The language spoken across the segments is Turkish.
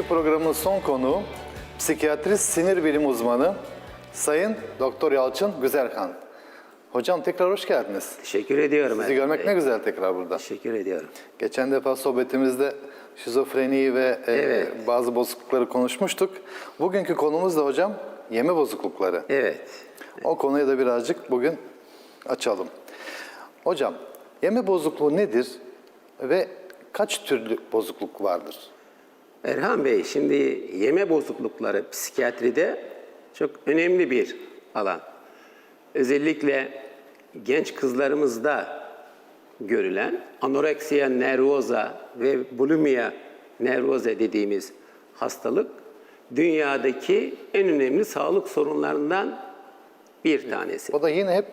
Bugünkü programın son konuğu psikiyatrist sinir bilim uzmanı Sayın Doktor Yalçın Güzelkan. Hocam tekrar hoş geldiniz. Teşekkür ediyorum. Sizi görmek Bey. ne güzel tekrar burada. Teşekkür ediyorum. Geçen defa sohbetimizde şizofreniyi ve e, Evet. bazı bozuklukları konuşmuştuk. Bugünkü konumuz da hocam yeme bozuklukları. Evet. O konuyu da birazcık bugün açalım. Hocam, yeme bozukluğu nedir ve kaç türlü bozukluk vardır? Erhan Bey, şimdi yeme bozuklukları psikiyatride çok önemli bir alan. Özellikle genç kızlarımızda görülen anoreksiya nervoza ve bulimia nervoza dediğimiz hastalık dünyadaki en önemli sağlık sorunlarından bir tanesi. O da yine hep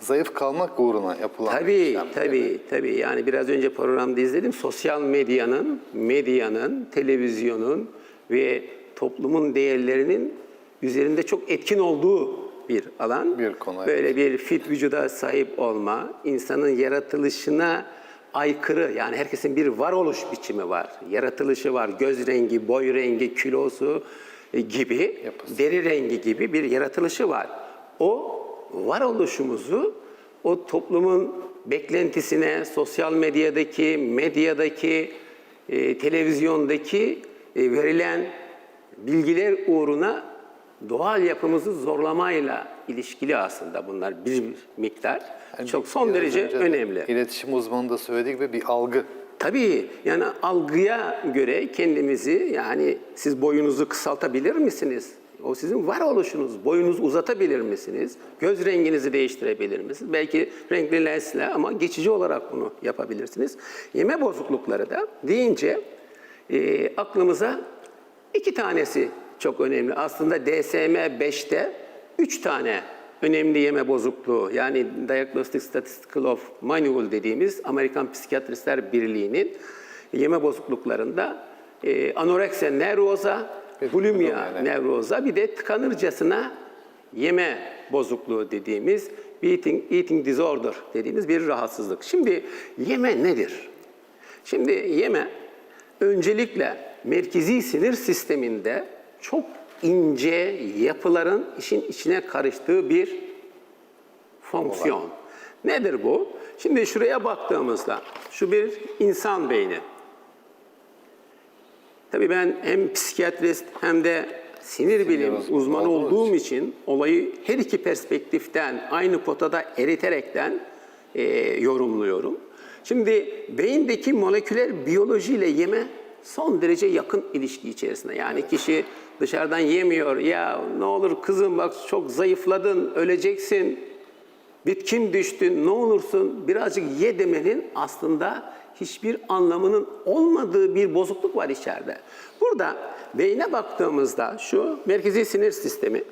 zayıf kalmak uğruna yapılan Tabii, işlem. tabii, tabii. Yani biraz önce programda izledim. Sosyal medyanın, medyanın, televizyonun ve toplumun değerlerinin üzerinde çok etkin olduğu bir alan. Bir konu, evet. Böyle bir fit vücuda sahip olma, insanın yaratılışına aykırı, yani herkesin bir varoluş biçimi var. Yaratılışı var, göz rengi, boy rengi, kilosu e, gibi, Yapısı. deri rengi gibi bir yaratılışı var. O varoluşumuzu o toplumun beklentisine, sosyal medyadaki, medyadaki, e, televizyondaki e, verilen bilgiler uğruna doğal yapımızı zorlamayla ilişkili aslında bunlar bir miktar. Çok son derece önemli. İletişim uzmanı da söylediği gibi bir algı. Tabii yani algıya göre kendimizi yani siz boyunuzu kısaltabilir misiniz? O sizin varoluşunuz. Boyunuzu uzatabilir misiniz? Göz renginizi değiştirebilir misiniz? Belki renkli lensle ama geçici olarak bunu yapabilirsiniz. Yeme bozuklukları da deyince e, aklımıza iki tanesi çok önemli. Aslında DSM-5'te üç tane önemli yeme bozukluğu yani Diagnostic Statistical of Manual dediğimiz Amerikan Psikiyatristler Birliği'nin yeme bozukluklarında e, anoreksiya nervoza, bulimia bulimia nevroza bir de tıkanırcasına yeme bozukluğu dediğimiz eating, eating disorder dediğimiz bir rahatsızlık. Şimdi yeme nedir? Şimdi yeme öncelikle merkezi sinir sisteminde çok ince yapıların işin içine karıştığı bir fonksiyon. Nedir bu? Şimdi şuraya baktığımızda şu bir insan beyni. Tabii ben hem psikiyatrist hem de sinir bilim uzmanı olduğum için olayı her iki perspektiften aynı potada eriterekten e, yorumluyorum. Şimdi beyindeki moleküler biyolojiyle yeme son derece yakın ilişki içerisinde. Yani kişi dışarıdan yemiyor. Ya ne olur kızım bak çok zayıfladın, öleceksin bitkin düştün, ne olursun birazcık ye demenin aslında hiçbir anlamının olmadığı bir bozukluk var içeride. Burada beyne baktığımızda şu merkezi sinir sistemi,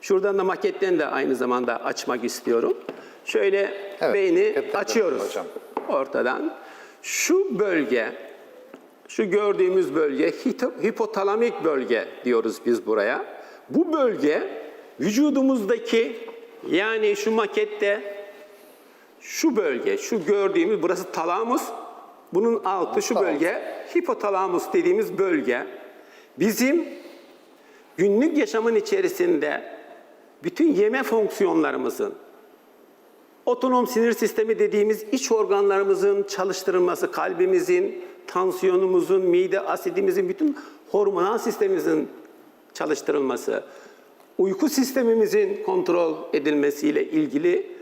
şuradan da maketten de aynı zamanda açmak istiyorum. Şöyle Evet, beyni açıyoruz hocam. ortadan. Şu bölge, şu gördüğümüz bölge hipotalamik bölge diyoruz biz buraya. Bu bölge vücudumuzdaki yani şu makette şu bölge, şu gördüğümüz burası talamus. Bunun altı şu bölge hipotalamus dediğimiz bölge bizim günlük yaşamın içerisinde bütün yeme fonksiyonlarımızın Otonom sinir sistemi dediğimiz iç organlarımızın çalıştırılması, kalbimizin, tansiyonumuzun, mide asidimizin, bütün hormonal sistemimizin çalıştırılması, uyku sistemimizin kontrol edilmesiyle ilgili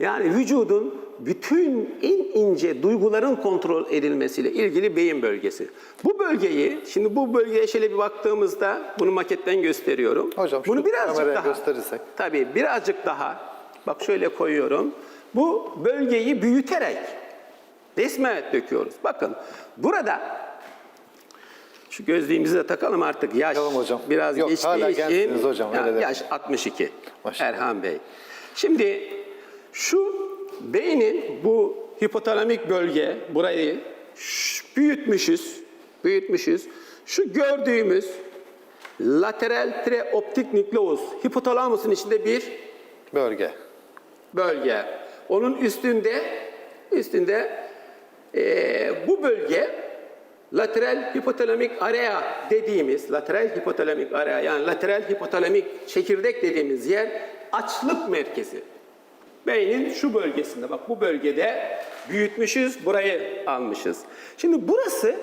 yani vücudun bütün en ince duyguların kontrol edilmesiyle ilgili beyin bölgesi. Bu bölgeyi, şimdi bu bölgeye şöyle bir baktığımızda, bunu maketten gösteriyorum. Hocam bunu birazcık daha gösterirsek. Tabii birazcık daha, bak şöyle koyuyorum. Bu bölgeyi büyüterek resme döküyoruz. Bakın burada şu gözlüğümüzü de takalım artık. Yaş Takalım hocam. biraz Yok, geçtiği hala için. hocam, Ya, öyle yaş 62. Maşallah. Erhan Bey. Şimdi şu beynin bu hipotalamik bölge burayı büyütmüşüz. Büyütmüşüz. Şu gördüğümüz lateral treoptik nükleus hipotalamusun içinde bir Bölge. bölge. Onun üstünde üstünde eee, bu bölge lateral hipotalamik area dediğimiz, lateral hipotalamik area yani lateral hipotalamik çekirdek dediğimiz yer açlık merkezi. Beynin şu bölgesinde bak bu bölgede büyütmüşüz, burayı almışız. Şimdi burası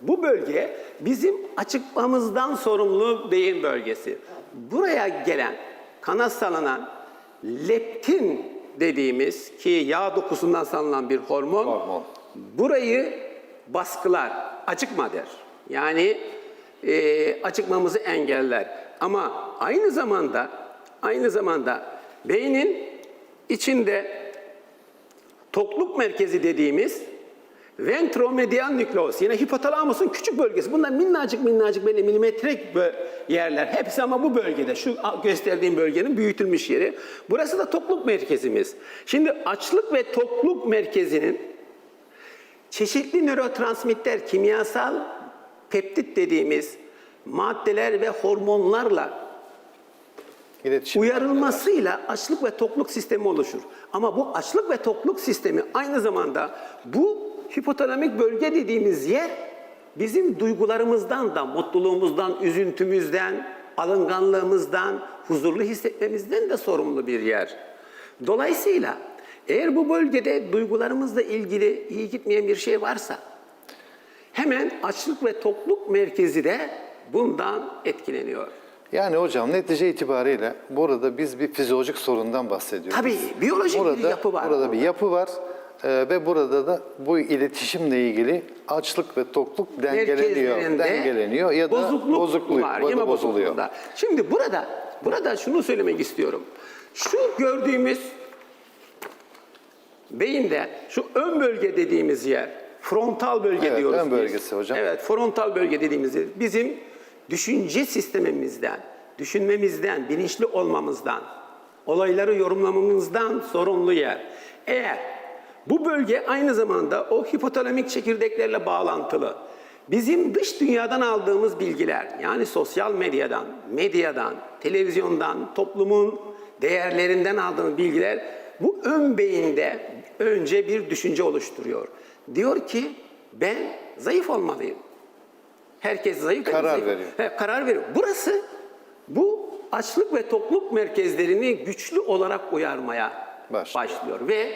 bu bölge bizim açıklamamızdan sorumlu beyin bölgesi. Buraya gelen kana salınan leptin dediğimiz ki yağ dokusundan salınan bir hormon, Hormon. burayı baskılar, acıkma der. Yani e, acıkmamızı engeller. Ama aynı zamanda aynı zamanda beynin içinde tokluk merkezi dediğimiz ventromedial nükleus yine hipotalamusun küçük bölgesi. Bunlar minnacık minnacık böyle milimetrik yerler. Hepsi ama bu bölgede. Şu gösterdiğim bölgenin büyütülmüş yeri. Burası da tokluk merkezimiz. Şimdi açlık ve tokluk merkezinin çeşitli nörotransmitter, kimyasal peptit dediğimiz maddeler ve hormonlarla İletişim. uyarılmasıyla açlık ve tokluk sistemi oluşur. Ama bu açlık ve tokluk sistemi aynı zamanda bu hipotalamik bölge dediğimiz yer bizim duygularımızdan da, mutluluğumuzdan, üzüntümüzden, alınganlığımızdan, huzurlu hissetmemizden de sorumlu bir yer. Dolayısıyla eğer bu bölgede duygularımızla ilgili iyi gitmeyen bir şey varsa hemen açlık ve tokluk merkezi de bundan etkileniyor. Yani hocam netice itibariyle burada biz bir fizyolojik sorundan bahsediyoruz. Tabii biyolojik burada, bir yapı var. Burada bir yapı var Ee, ve burada da bu iletişimle ilgili açlık ve tokluk dengeleniyor. Dengeleniyor ya da bozukluk bozukluyor. var, yeme bozuluyor. Şimdi burada burada şunu söylemek istiyorum. Şu gördüğümüz beyinde şu ön bölge dediğimiz yer frontal bölge Evet, diyoruz. ön biz. bölgesi hocam. Evet, frontal bölge dediğimiz yer bizim düşünce sistemimizden, düşünmemizden, bilinçli olmamızdan, olayları yorumlamamızdan sorumlu yer. Eğer bu bölge aynı zamanda o hipotalamik çekirdeklerle bağlantılı. Bizim dış dünyadan aldığımız bilgiler, yani sosyal medyadan, medyadan, televizyondan, toplumun değerlerinden aldığımız bilgiler bu ön beyinde önce bir düşünce oluşturuyor. Diyor ki ben zayıf olmalıyım. Herkes zayıf. Karar zayıf. veriyor. He, karar veriyor. Burası bu açlık ve tokluk merkezlerini güçlü olarak uyarmaya Başlıyor. başlıyor. Ve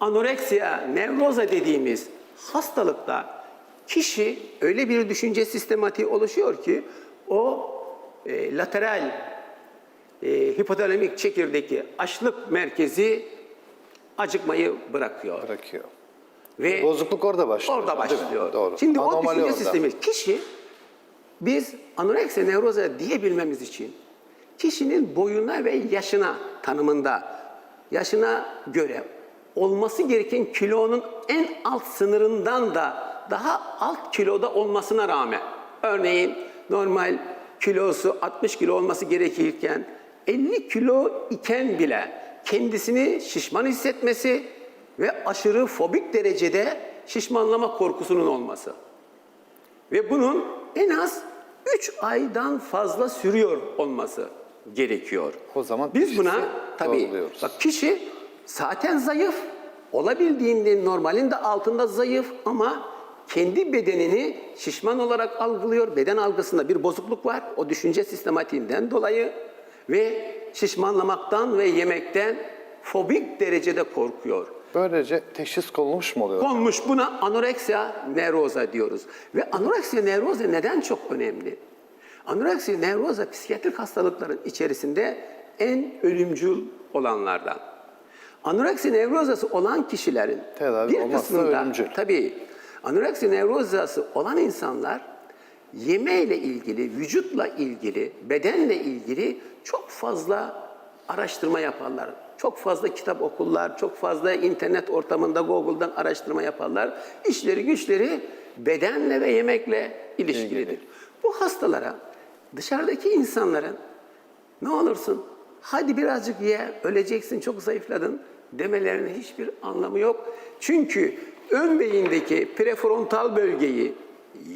anoreksiya, nevroza dediğimiz hastalıkta kişi öyle bir düşünce sistematiği oluşuyor ki o e, lateral e, hipotalamik çekirdeki açlık merkezi acıkmayı bırakıyor. Bırakıyor. Ve Bozukluk orada başlıyor. Orada başlıyor. Doğru. Şimdi o Anomali düşünce orada. sistemi kişi biz anoreksiya nevroza diyebilmemiz için kişinin boyuna ve yaşına tanımında yaşına göre olması gereken kilonun en alt sınırından da daha alt kiloda olmasına rağmen örneğin normal kilosu 60 kilo olması gerekirken 50 kilo iken bile kendisini şişman hissetmesi ve aşırı fobik derecede şişmanlama korkusunun olması. Ve bunun en az 3 aydan fazla sürüyor olması gerekiyor. O zaman biz buna tabii bak kişi zaten zayıf, olabildiğinde normalin de altında zayıf ama kendi bedenini şişman olarak algılıyor. Beden algısında bir bozukluk var. O düşünce sistematiğinden dolayı ve şişmanlamaktan ve yemekten fobik derecede korkuyor. Böylece teşhis konulmuş mu oluyor? Konmuş buna anoreksiya nevroza diyoruz. Ve anoreksiya nevroza neden çok önemli? Anoreksiya nevroza psikiyatrik hastalıkların içerisinde en ölümcül olanlardan. Anoreksiya nevrozası olan kişilerin Tedavi bir kısmında ölümcül. tabii anoreksiya nevrozası olan insanlar yemeyle ilgili, vücutla ilgili, bedenle ilgili çok fazla araştırma yaparlar. Çok fazla kitap okurlar, çok fazla internet ortamında Google'dan araştırma yaparlar. İşleri güçleri bedenle ve yemekle ilişkilidir. Bu hastalara dışarıdaki insanların ne olursun hadi birazcık ye öleceksin çok zayıfladın demelerinin hiçbir anlamı yok. Çünkü ön beyindeki prefrontal bölgeyi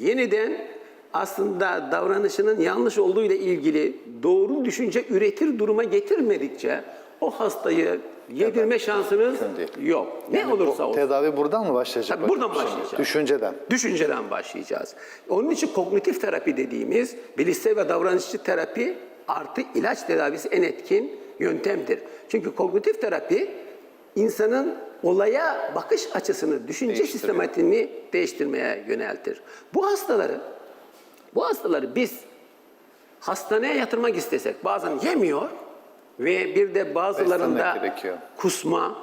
yeniden aslında davranışının yanlış olduğu ile ilgili doğru düşünce üretir duruma getirmedikçe o hastayı yedirme şansınız yok. Ne Yani olursa olsun. Tedavi buradan mı başlayacak? Tabii buradan başlayacak. Düşünceden. Düşünceden başlayacağız. Onun için kognitif terapi dediğimiz bilişsel ve davranışçı terapi artı ilaç tedavisi en etkin yöntemdir. Çünkü kognitif terapi insanın olaya bakış açısını, düşünce sistematiğini değiştirmeye yöneltir. Bu hastaları bu hastaları biz hastaneye yatırmak istesek bazen yemiyor ve bir de bazılarında kusma,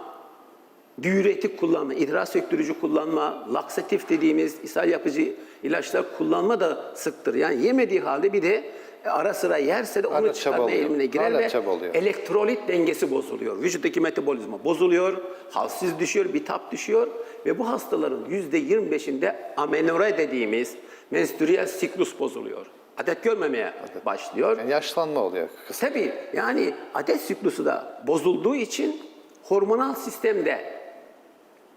diüretik kullanma, idrar söktürücü kullanma, laksatif dediğimiz ishal yapıcı ilaçlar kullanma da sıktır. Yani yemediği halde bir de ara sıra yerse de onu Hala çıkarma eğilimine girer ve elektrolit dengesi bozuluyor. Vücuttaki metabolizma bozuluyor, halsiz düşüyor, bitap düşüyor ve bu hastaların yüzde 25'inde amenore dediğimiz menstrüel siklus bozuluyor. Adet görmemeye başlıyor. Yani yaşlanma oluyor. Kısa. Tabii yani adet siklusu da bozulduğu için hormonal sistemde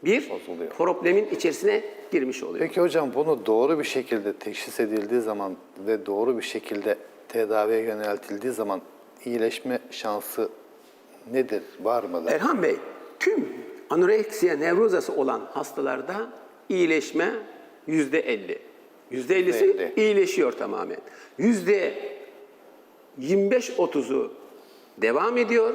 bir Bozuluyor. problemin içerisine girmiş oluyor. Peki hocam bunu doğru bir şekilde teşhis edildiği zaman ve doğru bir şekilde tedaviye yöneltildiği zaman iyileşme şansı nedir? Var mıdır? Erhan Bey, tüm anoreksiya nevrozası olan hastalarda iyileşme yüzde elli. Yüzde ellisi elli. iyileşiyor tamamen. Yüzde 25-30'u devam ediyor.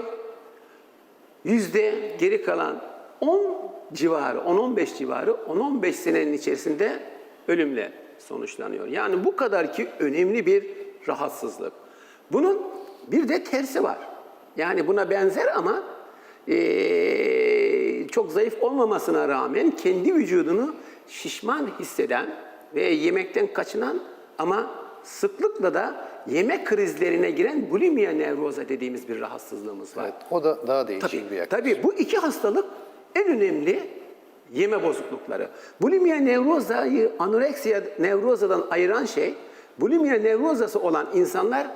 Yüzde geri kalan 10 civarı, 10-15 civarı, 10-15 senenin içerisinde ölümle sonuçlanıyor. Yani bu kadar ki önemli bir rahatsızlık. Bunun bir de tersi var. Yani buna benzer ama eee, çok zayıf olmamasına rağmen kendi vücudunu şişman hisseden ve yemekten kaçınan ama sıklıkla da yemek krizlerine giren bulimia nevroza dediğimiz bir rahatsızlığımız var. Evet, o da daha değişik Tabii, bir yaklaşım. tabii bu iki hastalık en önemli yeme bozuklukları. Bulimia nevrozayı anoreksiya nevrozadan ayıran şey, bulimia nevrozası olan insanlar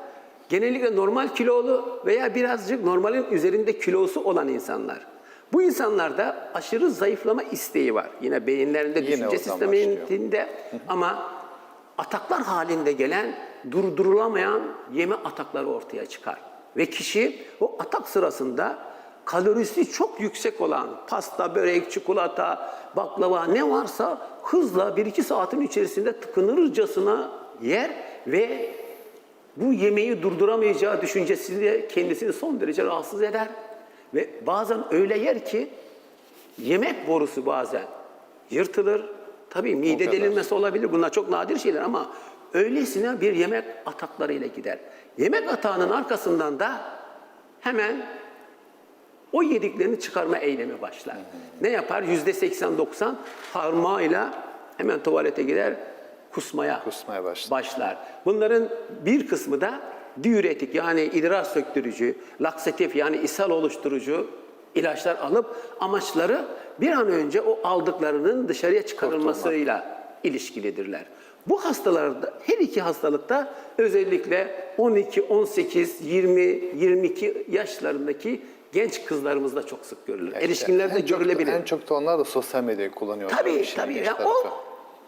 genellikle normal kilolu veya birazcık normalin üzerinde kilosu olan insanlar. Bu insanlarda aşırı zayıflama isteği var. Yine beyinlerinde, Yine düşünce sisteminde ama ataklar halinde gelen durdurulamayan yeme atakları ortaya çıkar. Ve kişi o atak sırasında kalorisi çok yüksek olan pasta, börek, çikolata, baklava ne varsa hızla 1-2 saatin içerisinde tıkınırcasına yer ve bu yemeği durduramayacağı düşüncesiyle kendisini son derece rahatsız eder. Ve bazen öyle yer ki yemek borusu bazen yırtılır. Tabii mide delinmesi olabilir. Bunlar çok nadir şeyler ama öylesine bir yemek ataklarıyla gider. Yemek atağının arkasından da hemen o yediklerini çıkarma eylemi başlar. Ne yapar? Yüzde 80-90 parmağıyla hemen tuvalete gider, kusmaya, Kusmaya başlar. başlar. Bunların bir kısmı da diüretik yani idrar söktürücü, laksatif yani ishal oluşturucu ilaçlar alıp amaçları bir an önce o aldıklarının dışarıya çıkarılmasıyla ilişkilidirler. Bu hastalarda her iki hastalıkta özellikle 12, 18, 20, 22 yaşlarındaki genç kızlarımızda çok sık görülür. Erişkinlerde En çok- görülebilir. En çok da onlar da sosyal medyayı kullanıyor. Tabii tabii. ilginç Ya tarafı. o,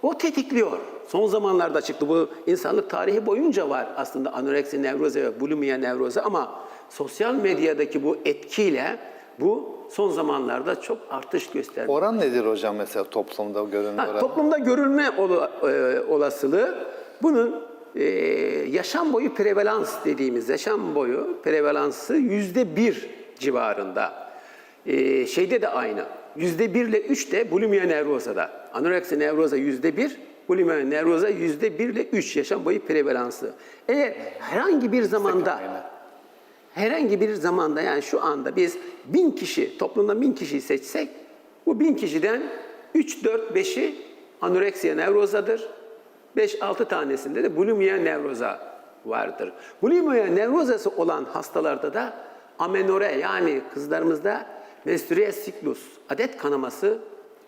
o tetikliyor. Son zamanlarda çıktı. Bu insanlık tarihi boyunca var aslında anoreksi nevroze ve bulimia nevroze ama sosyal medyadaki bu etkiyle bu son zamanlarda çok artış gösterdi. Oran nedir hocam mesela toplumda görünen Ha, oran? toplumda görülme ola- e, olasılığı bunun e, yaşam boyu prevalans dediğimiz yaşam boyu prevalansı yüzde bir civarında. E, şeyde de aynı. Yüzde bir ile üç de bulimia nevrozada. Anoreksi nevroza yüzde bir, bulimia nevroza yüzde bir ile üç yaşam boyu prevalansı. Eğer herhangi bir zamanda herhangi bir zamanda yani şu anda biz bin kişi, toplumda bin kişiyi seçsek bu bin kişiden 3, 4, 5'i anoreksiya nevrozadır. 5-6 tanesinde de bulimia nevroza vardır. Bulimia nevrozası olan hastalarda da amenore yani kızlarımızda menstrüel siklus, adet kanaması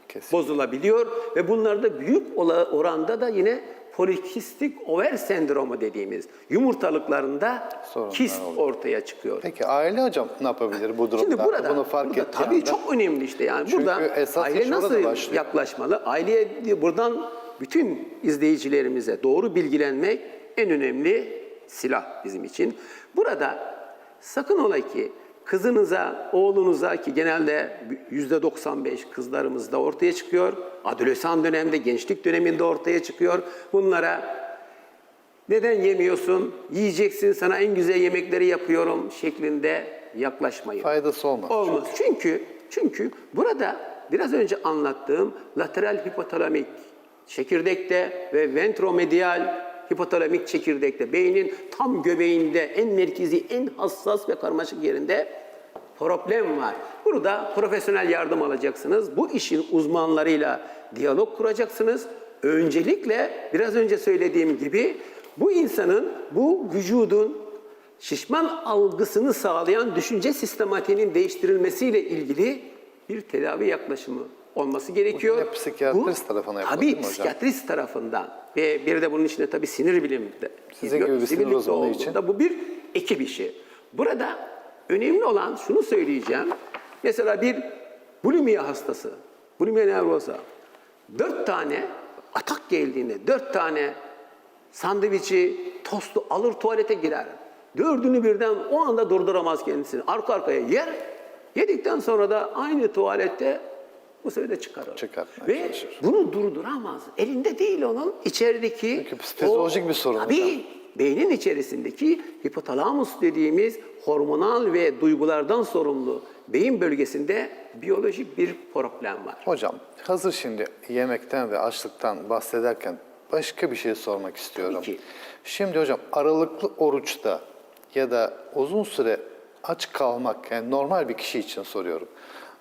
Kesin. bozulabiliyor ve bunlarda büyük oranda da yine polikistik over sendromu dediğimiz yumurtalıklarında Sorunlar kist oluyor. ortaya çıkıyor. Peki aile hocam ne yapabilir bu durumda? Şimdi burada, Bunu fark burada tabii anda- çok önemli işte yani Çünkü burada aile nasıl yaklaşmalı? Aileye buradan bütün izleyicilerimize doğru bilgilenmek en önemli silah bizim için. Burada sakın ola ki kızınıza, oğlunuza ki genelde yüzde 95 kızlarımızda ortaya çıkıyor. Adolesan dönemde, gençlik döneminde ortaya çıkıyor. Bunlara neden yemiyorsun? Yiyeceksin, sana en güzel yemekleri yapıyorum şeklinde yaklaşmayın. Faydası olmaz. Olmaz. Çünkü çünkü burada biraz önce anlattığım lateral hipotalamik çekirdekte ve ventromedial hipotalamik çekirdekte beynin tam göbeğinde en merkezi, en hassas ve karmaşık yerinde problem var. Burada profesyonel yardım alacaksınız. Bu işin uzmanlarıyla diyalog kuracaksınız. Öncelikle biraz önce söylediğim gibi bu insanın, bu vücudun şişman algısını sağlayan düşünce sistematiğinin değiştirilmesiyle ilgili bir tedavi yaklaşımı olması gerekiyor. yine psikiyatrist tarafından yapılır Tabii değil mi hocam? psikiyatrist tarafından ve bir de bunun içinde tabii sinir bilimi de. Sizin gibi bir sinir uzmanı için. Bu bir ekip işi. Burada önemli olan şunu söyleyeceğim. Mesela bir bulimia hastası, bulimia nervosa, dört tane atak geldiğinde dört tane sandviçi, tostu alır tuvalete girer. Dördünü birden o anda durduramaz kendisini. Arka arkaya yer. Yedikten sonra da aynı tuvalette bu sefer de çıkarır. Çıkartmaya Ve çalışır. bunu durduramaz. Elinde değil onun içerideki... Çünkü fizyolojik bir sorun Tabii hocam. beynin içerisindeki hipotalamus dediğimiz hormonal ve duygulardan sorumlu beyin bölgesinde biyolojik bir problem var. Hocam hazır şimdi yemekten ve açlıktan bahsederken başka bir şey sormak istiyorum. Tabii ki. Şimdi hocam aralıklı oruçta ya da uzun süre aç kalmak yani normal bir kişi için soruyorum.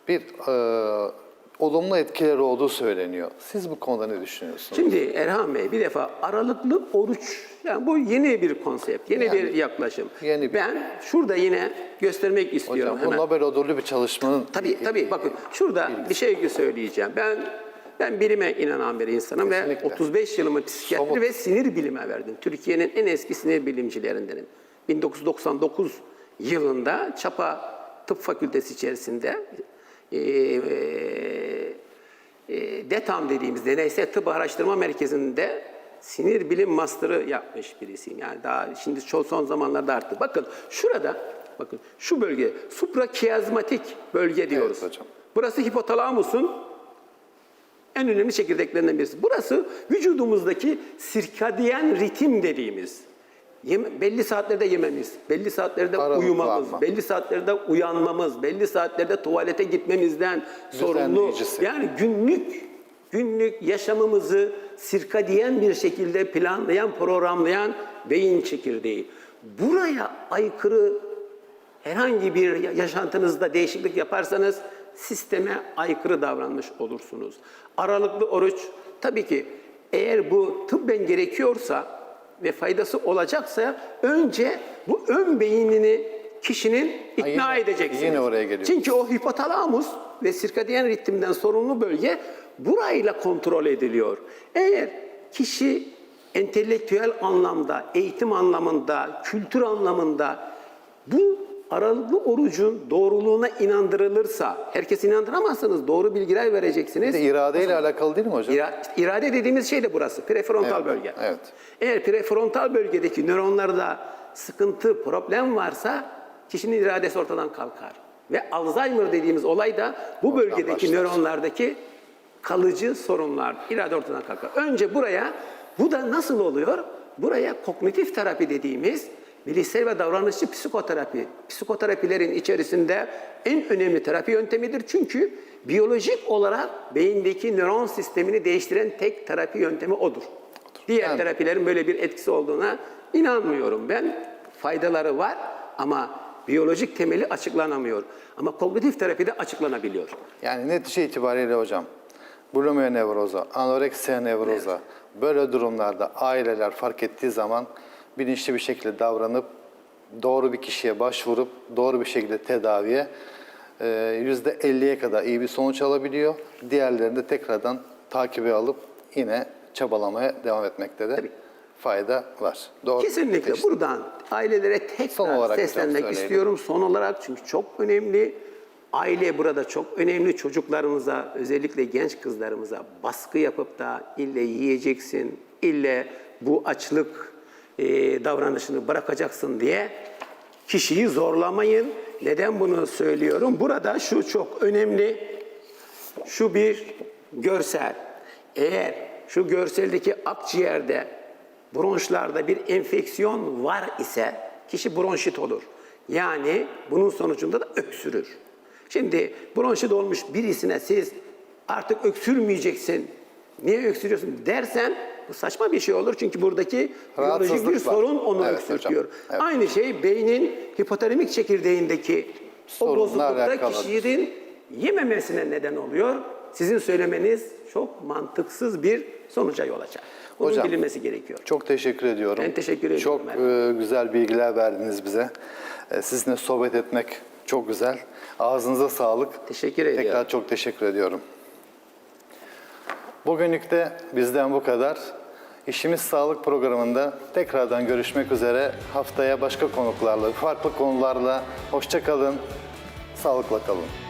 Bir e, olumlu etkileri olduğu söyleniyor. Siz bu konuda ne düşünüyorsunuz? Şimdi Erhan Bey bir defa aralıklı oruç yani bu yeni bir konsept, yeni Yani, bir yaklaşım. yeni bir- Ben şurada yine göstermek istiyorum Hocam bu hemen. Nobel ödüllü bir çalışmanın Tabii tabii bakın şurada bir şey söyleyeceğim. Ben ben bilime inanan bir insanım Kesinlikle. ve 35 yılımı psikiyatri Somut. ve sinir bilime verdim. Türkiye'nin en eski sinir bilimcilerindenim. 1999 yılında Çapa Tıp Fakültesi içerisinde e, e, DETAM dediğimiz Deneysel Tıp Araştırma Merkezi'nde sinir bilim master'ı yapmış birisiyim. Yani daha şimdi çok son zamanlarda arttı. Bakın şurada bakın şu bölge suprakiazmatik bölge diyoruz. hocam. Burası hipotalamusun en önemli çekirdeklerinden birisi. Burası vücudumuzdaki sirkadiyen ritim dediğimiz. Yeme- belli saatlerde yememiz, belli saatlerde Aralıklı uyumamız, ama. belli saatlerde uyanmamız, belli saatlerde tuvalete gitmemizden sorumlu. Yani günlük günlük yaşamımızı sirkadiyen bir şekilde planlayan, programlayan beyin çekirdeği. Buraya aykırı herhangi bir yaşantınızda değişiklik yaparsanız sisteme aykırı davranmış olursunuz. Aralıklı oruç tabii ki eğer bu tıbben gerekiyorsa ve faydası olacaksa önce bu ön beynini kişinin ikna yine- edeceksiniz. yine oraya geliyoruz. Çünkü o hipotalamus ve sirkadiyen ritimden sorumlu bölge burayla kontrol ediliyor. Eğer kişi entelektüel anlamda, eğitim anlamında, kültür anlamında bu aralıklı orucun doğruluğuna inandırılırsa, herkes inandıramazsınız, doğru bilgiler vereceksiniz. Bir de iradeyle alakalı değil mi hocam? İra- irade dediğimiz şey de burası, prefrontal Evet, bölge. evet. Eğer prefrontal bölgedeki nöronlarda sıkıntı, problem varsa kişinin iradesi ortadan kalkar. Ve Alzheimer dediğimiz olay da bu bölgedeki başlar. nöronlardaki kalıcı sorunlar, irade ortadan kalkar. Önce buraya, bu da nasıl oluyor? Buraya kognitif terapi dediğimiz bilişsel ve davranışçı psikoterapi, psikoterapilerin içerisinde en önemli terapi yöntemidir. Çünkü biyolojik olarak beyindeki nöron sistemini değiştiren tek terapi yöntemi odur. Diğer Yani- terapilerin böyle bir etkisi olduğuna inanmıyorum ben. Faydaları var ama biyolojik temeli açıklanamıyor. Ama kognitif terapide açıklanabiliyor. Yani netice itibariyle hocam bulimia nevroza, anoreksiya nevroza böyle durumlarda aileler fark ettiği zaman bilinçli bir şekilde davranıp doğru bir kişiye başvurup doğru bir şekilde tedaviye e, yüzde 50'ye kadar iyi bir sonuç alabiliyor. Diğerlerini de tekrardan takibe alıp yine çabalamaya devam etmekte de Tabii. fayda var. Doğru. Kesinlikle Teşekkür- buradan ailelere Son tekrar olarak hocam seslenmek istiyorum. Son olarak çünkü çok önemli. Aile burada çok önemli. Çocuklarımıza, özellikle genç kızlarımıza baskı yapıp da ille yiyeceksin, ille bu açlık e, davranışını bırakacaksın diye kişiyi zorlamayın. Neden bunu söylüyorum? Burada şu çok önemli. Şu bir görsel. Eğer şu görseldeki akciğerde, bronşlarda bir enfeksiyon var ise kişi bronşit olur. Yani bunun sonucunda da öksürür. Şimdi bronşit olmuş birisine siz artık öksürmeyeceksin, niye öksürüyorsun dersen bu saçma bir şey olur. Çünkü buradaki biyolojik bir var. sorun onu Evet öksürtüyor. hocam, evet. Aynı şey beynin hipotalemik çekirdeğindeki o Sorunla bozuklukta kişinin yememesine neden oluyor. Sizin söylemeniz çok mantıksız bir sonuca yol açar. Bunun Hocam, bilinmesi gerekiyor. Çok teşekkür ediyorum. Ben teşekkür ediyorum Çok e, güzel bilgiler verdiniz bize. E, sizinle sohbet etmek çok güzel. Ağzınıza sağlık. Teşekkür ediyorum. Tekrar çok teşekkür ediyorum. Bugünlük de bizden bu kadar. İşimiz Sağlık programında tekrardan görüşmek üzere. Haftaya başka konuklarla, farklı konularla. Hoşça kalın, sağlıkla kalın.